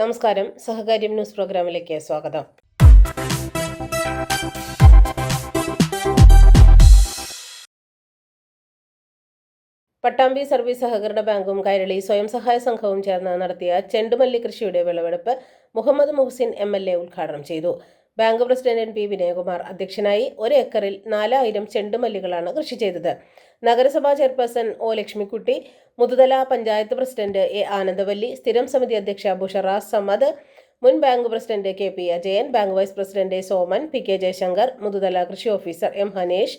നമസ്കാരം. സഹകാര്യം ന്യൂസ് പ്രോഗ്രാമിലേക്ക് സ്വാഗതം. പട്ടാമ്പി സർവീസ് സഹകരണ ബാങ്കും കൈരളി സ്വയം സഹായ സംഘവും ചേർന്ന് നടത്തിയ ചെണ്ടുമല്ലി കൃഷിയുടെ വിളവെടുപ്പ് Muhammad Muhsin M L A ഉദ്ഘാടനം ചെയ്തു. Bank president N P Vinayakumar അധ്യക്ഷനായി ഒരു ഏക്കറിൽ നാലായിരം ചെണ്ടുമല്ലികളാണ് കൃഷി ചെയ്തത്. നഗരസഭാ chairperson O Lakshmikutty Muthuthala panchayat president A Anandavalli സ്ഥിരം സമിതി അധ്യക്ഷ ബുഷറാസ് സമദ് മുൻ bank president K P Ajayan bank vice president Soman P K Jayashankar Muthuthala കൃഷി officer M Hanesh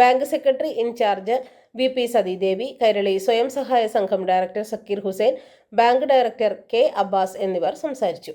bank secretary in charge V P Sathidevi Kairali സ്വയം സഹായ സംഘം director Sakkir Hussain bank director K Abbas എന്നിവർ സംസാരിച്ചു.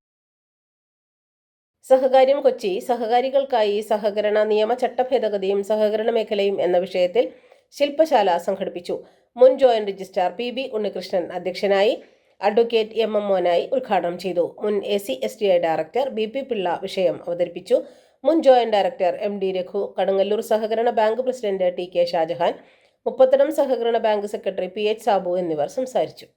സഹകാര്യം കൊച്ചി സഹകാരികൾക്കായി സഹകരണ നിയമ ചട്ടഭേദഗതിയും സഹകരണ മേഖലയും എന്ന വിഷയത്തിൽ ശില്പശാല സംഘടിപ്പിച്ചു. മുൻ joint registrar P B Unnikrishnan അധ്യക്ഷനായി അഡ്വക്കേറ്റ് എം എം മോനായി ഉദ്ഘാടനം ചെയ്തു. മുൻ A C S T I director B P Pillai വിഷയം അവതരിപ്പിച്ചു. മുൻ joint director M D Raghu Kadungalloor സഹകരണ bank president T K Shajahan Muppathadam സഹകരണ bank secretary P H Sabu എന്നിവർ സംസാരിച്ചു.